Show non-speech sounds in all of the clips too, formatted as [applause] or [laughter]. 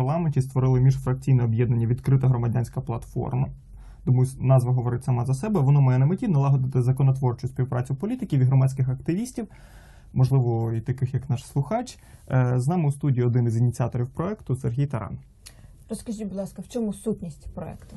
парламенті створили міжфракційне об'єднання відкрита громадянська платформа. Думаю, назва говорить сама за себе. Воно має на меті налагодити законотворчу співпрацю політиків і громадських активістів, можливо, і таких як наш слухач. Е, З нами у студії один із ініціаторів проекту Сергій Таран. Розкажіть, будь ласка, в чому сутність проекту?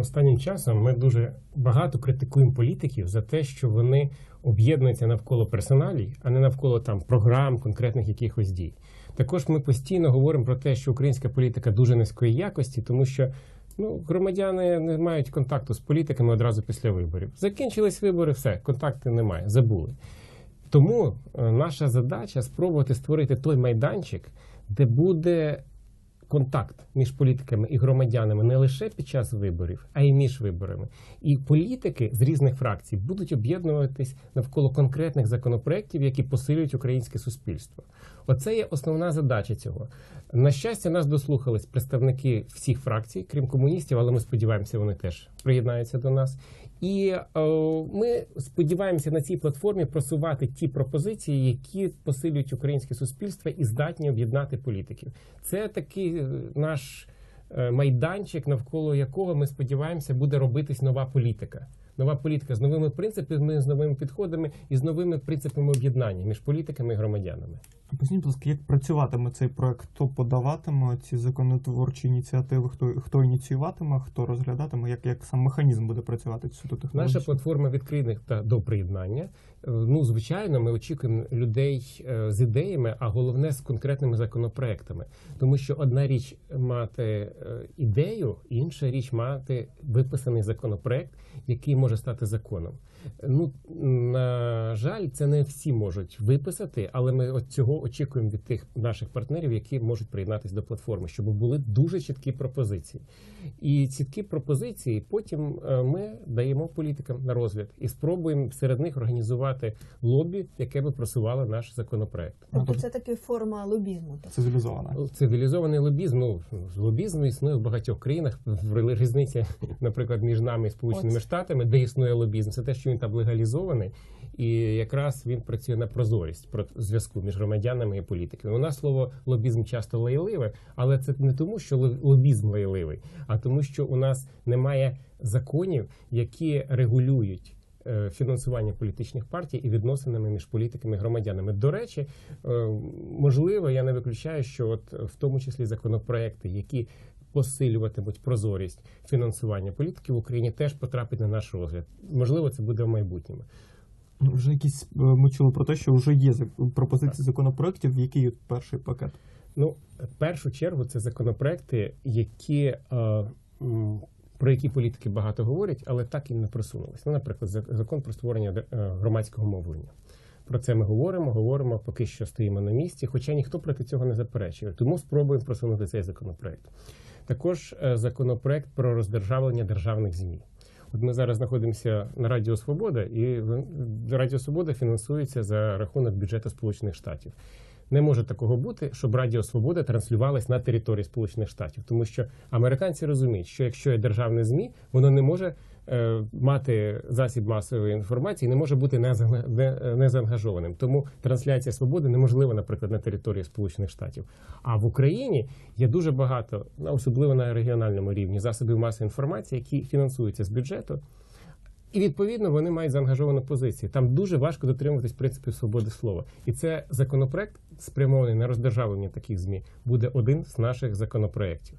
Останнім часом ми дуже багато критикуємо політиків за те, що вони об'єднуються навколо персоналій, а не навколо там програм, конкретних якихось дій. Також ми постійно говоримо про те, що українська політика дуже низької якості, тому що ну, громадяни не мають контакту з політиками одразу після виборів. Закінчились вибори, все, контакту немає, забули. Тому е, наша задача спробувати створити той майданчик, де буде контакт між політиками і громадянами не лише під час виборів, а й між виборами. І політики з різних фракцій будуть об'єднуватись навколо конкретних законопроєктів, які посилюють українське суспільство. Оце є основна задача цього. На щастя, нас дослухались представники всіх фракцій, крім комуністів, але ми сподіваємося, вони теж приєднаються до нас. І е, ми сподіваємося на цій платформі просувати ті пропозиції, які посилюють українське суспільство і здатні об'єднати політиків. Це такий е, наш е, майданчик, навколо якого ми сподіваємося буде робитись нова політика. Нова політика з новими принципами, з новими підходами і з новими принципами об'єднання між політиками і громадянами. Поясніть, будь ласка, як працюватиме цей проект? Хто подаватиме ці законотворчі ініціативи? Хто хто ініціюватиме, хто розглядатиме? Як, як сам механізм буде працювати суто Наша платформа відкритих та до приєднання. Е, Ну, звичайно, ми очікуємо людей е, з ідеями, а головне з конкретними законопроектами. Тому що одна річ мати е, ідею, інша річ мати виписаний законопроект, який може стати законом. Ну на жаль, це не всі можуть виписати, але ми от цього очікуємо від тих наших партнерів, які можуть приєднатися до платформи, щоб були дуже чіткі пропозиції. І чіткі пропозиції потім е, ми даємо політикам на розгляд і спробуємо серед них організувати лобі, яке би просувало наш законопроект. Тобто тобто- це таки форма лобізму. Цивілізована. Цивілізований лобізм, ну лобізм існує в багатьох країнах. В різниця, [laughs] наприклад, між нами і Сполученими От. Штатами, де існує лобізм, це те, що він там легалізований, і якраз він працює на прозорість про зв'язку між громадянами і політиками. У нас слово лобізм часто лайливе, але це не тому, що ло- лобізм лайливий, а тому, що у нас немає законів, які регулюють. е, Фінансування політичних партій і відносинами між політиками і громадянами. До речі, е, можливо, я не виключаю, що от в тому числі законопроекти, які посилюватимуть прозорість фінансування політики в Україні, теж потрапить на наш розгляд. Можливо, це буде в майбутньому. Ну, Вже якісь е, ми чули про те, що вже є пропозиції законопроєктів, який перший пакет. Ну, в першу чергу, це законопроекти, які е, про які політики багато говорять, але так і не просунулись. Ну, наприклад, закон про створення е, громадського мовлення. Про це ми говоримо, говоримо, поки що стоїмо на місці, хоча ніхто проти цього не заперечує. Тому спробуємо просунути цей законопроект. Також е, законопроект про роздержавлення державних ЗМІ. От ми зараз знаходимося на Радіо Свобода, і Радіо Свобода фінансується за рахунок бюджету Сполучених Штатів. Не може такого бути, щоб Радіо Свобода транслювалась на території Сполучених Штатів, тому що американці розуміють, що якщо є державне ЗМІ, воно не може мати засіб масової інформації, не може бути не, заанга- не, не. Тому трансляція свободи неможлива, наприклад, на території Сполучених Штатів. А в Україні є дуже багато, особливо на регіональному рівні, засобів масової інформації, які фінансуються з бюджету. І відповідно вони мають заангажовану позицію. Там дуже важко дотримуватись принципів свободи слова. І це законопроект, спрямований на роздержавлення таких змі, буде один з наших законопроєктів.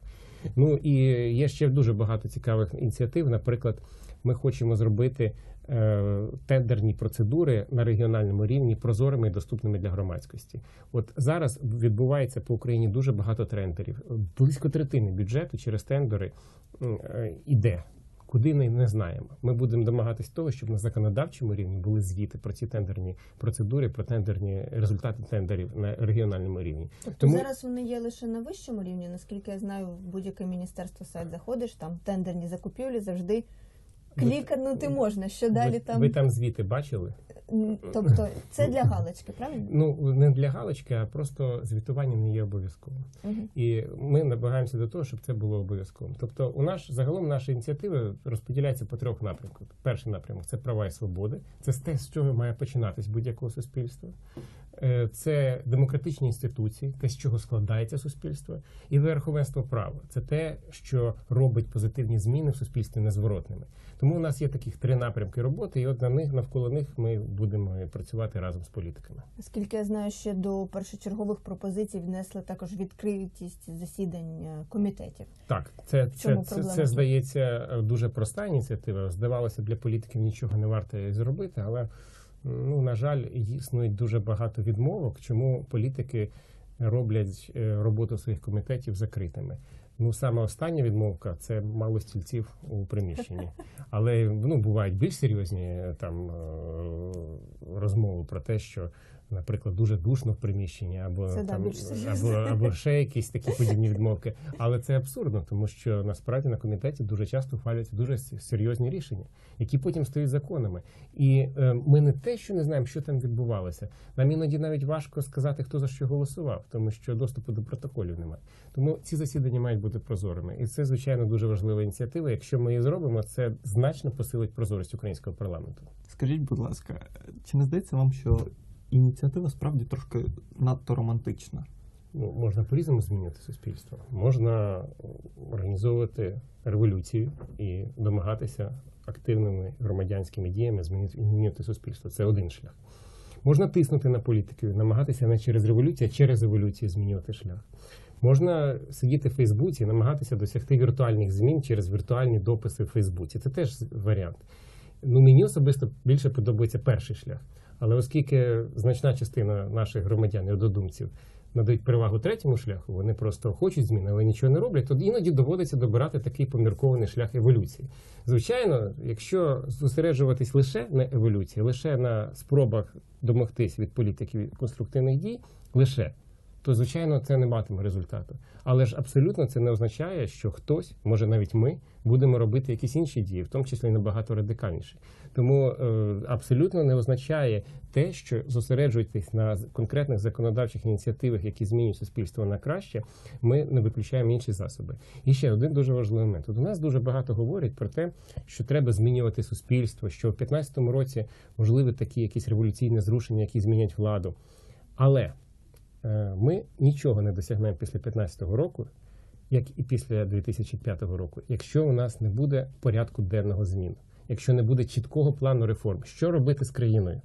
Ну і є ще дуже багато цікавих ініціатив. Наприклад, ми хочемо зробити е, тендерні процедури на регіональному рівні прозорими і доступними для громадськості. От зараз відбувається по Україні дуже багато трендерів. Близько третини бюджету через тендери е, іде. Куди ми не знаємо. Ми будемо домагатись того, щоб на законодавчому рівні були звіти про ці тендерні процедури, про тендерні результати тендерів на регіональному рівні. Тобто Тому- зараз вони є лише на вищому рівні. Наскільки я знаю, в будь-яке міністерство сайт заходиш, там тендерні закупівлі завжди кліканути можна. Що далі ви, там? ви там звіти бачили? Тобто це для галочки, правильно? Ну не для галочки, а просто звітування не є обов'язковим. Мгм. І ми намагаємося до того, щоб це було обов'язковим. Тобто, у нас загалом наші ініціативи розподіляються по трьох напрямках. Перший напрямок це права і свободи. Це те, з чого має починатись будь-якого суспільства. Е, Це демократичні інституції, те, з чого складається суспільство, і верховенство права. Це те, що робить позитивні зміни в суспільстві незворотними. Тому у нас є таких три напрямки роботи, і от на них навколо них ми будемо працювати разом з політиками. Наскільки я знаю, ще до першочергових пропозицій внесли також відкритість засідань е, комітетів. Так, це, це, це, це здається дуже проста ініціатива. Здавалося, для політиків нічого не варто зробити, але ну на жаль, існують дуже багато відмовок, чому політики роблять е, роботу своїх комітетів закритими. Ну, саме остання відмовка це мало стільців у приміщенні. [laughs] Але ну бувають більш серйозні е, там е, розмови про те, що, наприклад, дуже душно в приміщенні, або Це там або, або ще якісь такі подібні відмовки. Але це абсурдно, тому що насправді на комітеті дуже часто ухвалюються дуже серйозні рішення, які потім стають законами. І е, ми не те, що не знаємо, що там відбувалося. Нам іноді навіть важко сказати, хто за що голосував, тому що доступу до протоколів немає. Тому ці засідання мають бути прозорими, і це звичайно дуже важлива ініціатива. Якщо ми її зробимо, це значно посилить прозорість українського парламенту. Скажіть, будь ласка, чи не здається вам, що ініціатива справді трошки надто романтична? Ну, можна по-різному змінювати суспільство. Можна організовувати революцію і домагатися активними громадянськими діями змінити, суспільство. Це один шлях. Можна тиснути на політиків, намагатися не через революцію, а через еволюцію змінювати шлях. Можна сидіти в Фейсбуці і намагатися досягти віртуальних змін через віртуальні дописи в Фейсбуці. Це теж варіант. Ну, мені особисто більше подобається перший шлях. Але оскільки значна частина наших громадян і однодумців надають перевагу третьому шляху, вони просто хочуть змін, але нічого не роблять, то іноді доводиться добирати такий поміркований шлях еволюції. Звичайно, якщо зосереджуватись лише на еволюції, лише на спробах домогтись від політиків конструктивних дій, лише то звичайно це не матиме результату. Але ж абсолютно це не означає, що хтось, може навіть ми, будемо робити якісь інші дії, в тому числі набагато радикальніші. Тому е, абсолютно не означає те, що зосереджуєтесь на конкретних законодавчих ініціативах, які змінюють суспільство на краще, ми не виключаємо інші засоби. І ще один дуже важливий момент. От у нас дуже багато говорять про те, що треба змінювати суспільство, що в 2015 році можливі такі якісь революційні зрушення, які змінять владу. Але е, ми нічого не досягнемо після 2015 року, як і після 2005 року, якщо у нас не буде порядку денного змін, якщо не буде чіткого плану реформ, що робити з країною.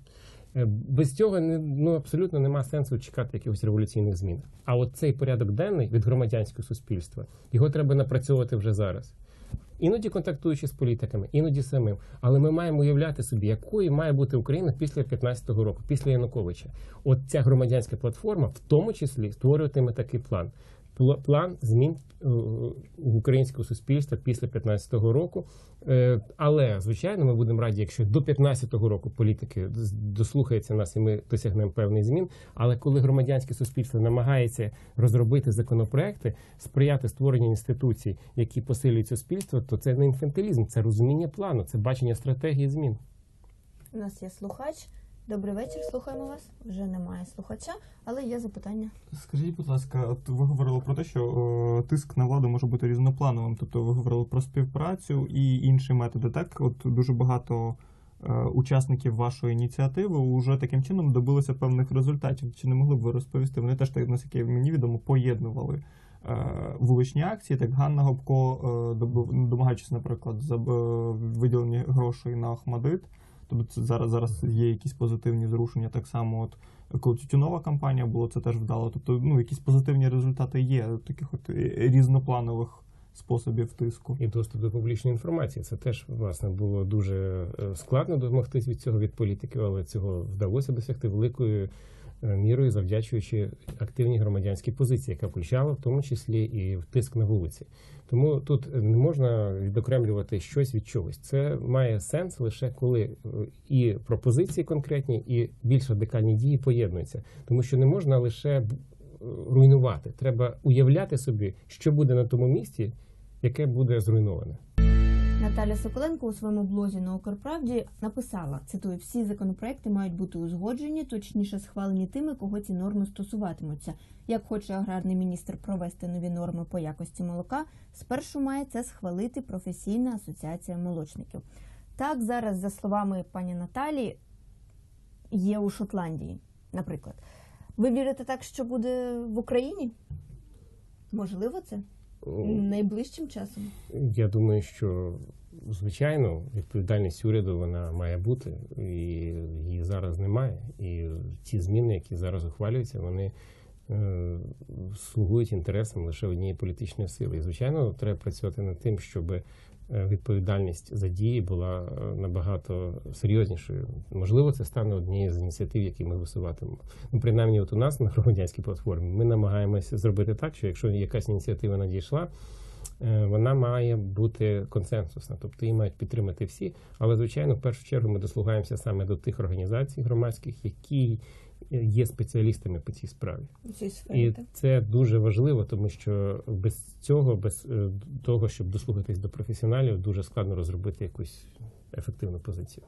Е, Без цього ну, абсолютно нема сенсу чекати якихось революційних змін. А от цей порядок денний від громадянського суспільства, його треба напрацьовувати вже зараз. Іноді контактуючи з політиками, іноді самим. Але ми маємо уявляти собі, якою має бути Україна після 15-го року, після Януковича. От ця громадянська платформа, в тому числі, створюватиме такий план. Пла- План змін е, у українського суспільства після 15-го року. Е, Але звичайно, ми будемо раді, якщо до 15-го року політики дослухаються нас і ми досягнемо певних змін. Але коли громадянське суспільство намагається розробити законопроекти, сприяти створенню інституцій, які посилюють суспільство, то це не інфантилізм, це розуміння плану, це бачення стратегії змін. У нас є слухач. Добрий вечір, слухаємо вас. Вже немає слухача, але є запитання. Скажіть, будь ласка, от ви говорили про те, що о, тиск на владу може бути різноплановим. Тобто ви говорили про співпрацю і інші методи. Так, от дуже багато е, учасників вашої ініціативи вже таким чином добилися певних результатів. Чи не могли б ви розповісти? Вони теж так, наскільки мені відомо, поєднували. е, Вуличні акції, так Ганна Гопко, е, домагаючись, наприклад, за е, виділення грошей на Ахмадит. Тобто це зараз зараз є якісь позитивні зрушення. Так само, от коли тютюнова кампанія була, це теж вдало. Тобто, ну якісь позитивні результати є таких от е, різнопланових способів тиску. І доступ до публічної інформації. Це теж власне було дуже е, складно домогтись від цього від політиків, але цього вдалося досягти великою мірою, завдячуючи активній громадянській позиції, яка включала в тому числі і тиск на вулиці. Тому тут не можна відокремлювати щось від чогось. Це має сенс лише коли е, і пропозиції конкретні, і більш радикальні дії поєднуються, тому що не можна лише е, руйнувати. Треба уявляти собі, що буде на тому місці, яке буде зруйноване. Наталя Соколенко у своєму блозі на Укрправді написала: цитую, всі законопроекти мають бути узгоджені, точніше схвалені тими, кого ці норми стосуватимуться. Як хоче аграрний міністр провести нові норми по якості молока, спершу має це схвалити професійна асоціація молочників. Так зараз, за словами пані Наталі, є у Шотландії, наприклад. Ви вірите так, що буде в Україні? Можливо, це найближчим часом. Я думаю, що звичайно відповідальність уряду вона має бути, і її зараз немає. І ті зміни, які зараз ухвалюються, вони е, слугують інтересам лише однієї політичної сили. І звичайно, треба працювати над тим, щоб е, відповідальність за дії була е, набагато серйознішою. Можливо, це стане однією з ініціатив, які ми висуватимемо. Ну, принаймні, от у нас на громадянській платформі ми намагаємося зробити так, що якщо якась ініціатива надійшла, е, вона має бути консенсусна, тобто її мають підтримати всі. Але звичайно, в першу чергу ми дослугаємося саме до тих організацій громадських, які е, є спеціалістами по цій справі. Цій сфері, І так? це дуже важливо, тому що без цього, без е, того, щоб дослухатись до професіоналів, дуже складно розробити якусь ефективну позицію.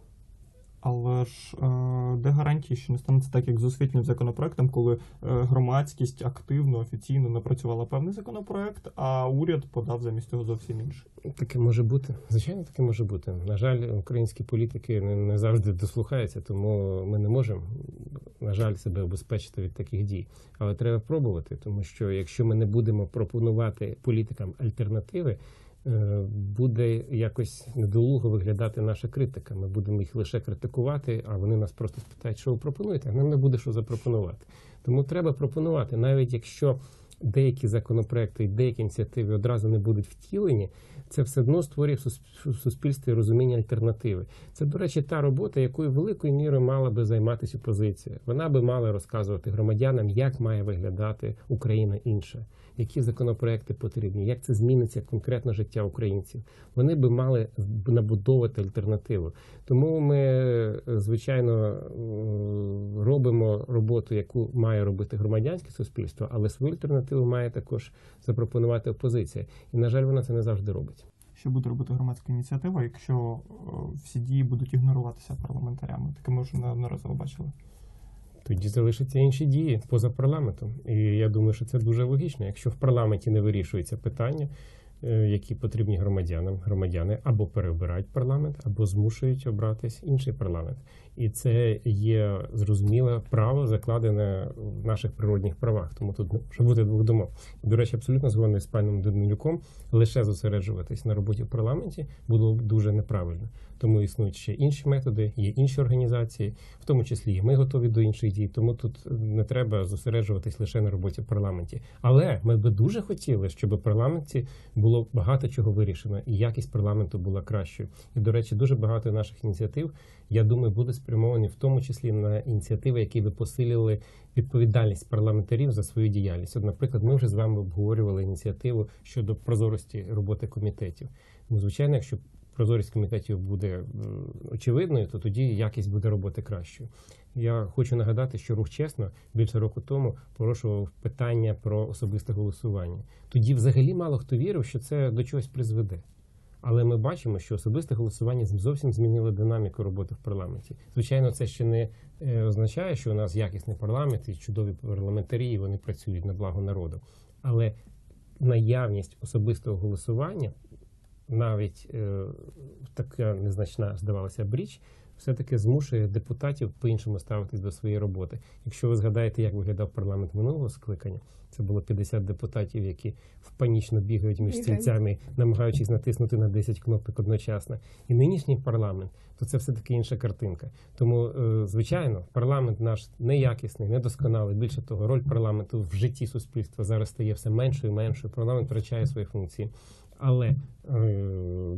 Але ж е, де гарантії, що не станеться так, як з освітнім законопроектом, коли е, громадськість активно, офіційно напрацювала певний законопроект, а уряд подав замість цього зовсім інший. Таке може бути. Звичайно, таке може бути. На жаль, українські політики не, завжди дослухаються, тому ми не можемо, на жаль, себе обезпечити від таких дій. Але треба пробувати, тому що якщо ми не будемо пропонувати політикам альтернативи, буде якось недолуго виглядати наша критика. Ми будемо їх лише критикувати, а вони нас просто спитають, що ви пропонуєте, а нам не буде що запропонувати. Тому треба пропонувати, навіть якщо деякі законопроекти і деякі ініціативи одразу не будуть втілені, це все одно створює в суспільстві розуміння альтернативи. Це, до речі, та робота, якою великою мірою мала би займатися опозиція. Вона би мала розказувати громадянам, як має виглядати Україна інша, які законопроекти потрібні, як це зміниться конкретно життя українців. Вони би мали набудовувати альтернативу. Тому ми, звичайно, робимо роботу, яку має робити громадянське суспільство, але свою альтернативу має також запропонувати опозиція. І, на жаль, вона це не завжди робить. Що буде робити громадська ініціатива, якщо е, всі дії будуть ігноруватися парламентарями? Таке ми вже неодноразово бачили. Тоді залишаться інші дії поза парламентом. І я думаю, що це дуже логічно. Якщо в парламенті не вирішуються питання, е, які потрібні громадянам, громадяни або переобирають парламент, або змушують обратись інший парламент. І це є зрозуміле право, закладене в наших природних правах. Тому тут може бути двох думок. До речі, абсолютно згодний з паном Данилюком, лише зосереджуватись на роботі в парламенті було б дуже неправильно. Тому існують ще інші методи, є інші організації, в тому числі і ми готові до інших дій. Тому тут не треба зосереджуватись лише на роботі в парламенті. Але ми би дуже хотіли, щоб в парламенті було багато чого вирішено, і якість парламенту була кращою. І до речі, дуже багато наших ініціатив, я думаю, буде спрямовані в тому числі на ініціативи, які би посилили відповідальність парламентарів за свою діяльність. От, наприклад, ми вже з вами обговорювали ініціативу щодо прозорості роботи комітетів. Ну, звичайно, якщо прозорість комітетів буде е, очевидною, то тоді якість буде роботи кращою. Я хочу нагадати, що рух чесно більше року тому порушував питання про особисте голосування. Тоді взагалі мало хто вірив, що це до чогось призведе. Але ми бачимо, що особисте голосування зовсім змінило динаміку роботи в парламенті. Звичайно, це ще не е, означає, що у нас якісний парламент і чудові парламентарі, і вони працюють на благо народу. Але наявність особистого голосування, навіть е, така незначна, здавалося б, річ, все-таки змушує депутатів по-іншому ставитись до своєї роботи. Якщо ви згадаєте, як виглядав парламент минулого скликання, це було 50 депутатів, які панічно бігають між стільцями, намагаючись натиснути на 10 кнопок одночасно. І нинішній парламент, то це все таки інша картинка. Тому, е, звичайно, парламент наш неякісний, недосконалий. Більше того, роль парламенту в житті суспільства зараз стає все меншою і меншою. Парламент втрачає свої функції. Але е,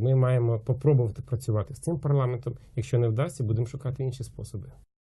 ми маємо попробувати працювати з цим парламентом. Якщо не вдасться, будемо шукати інші способи.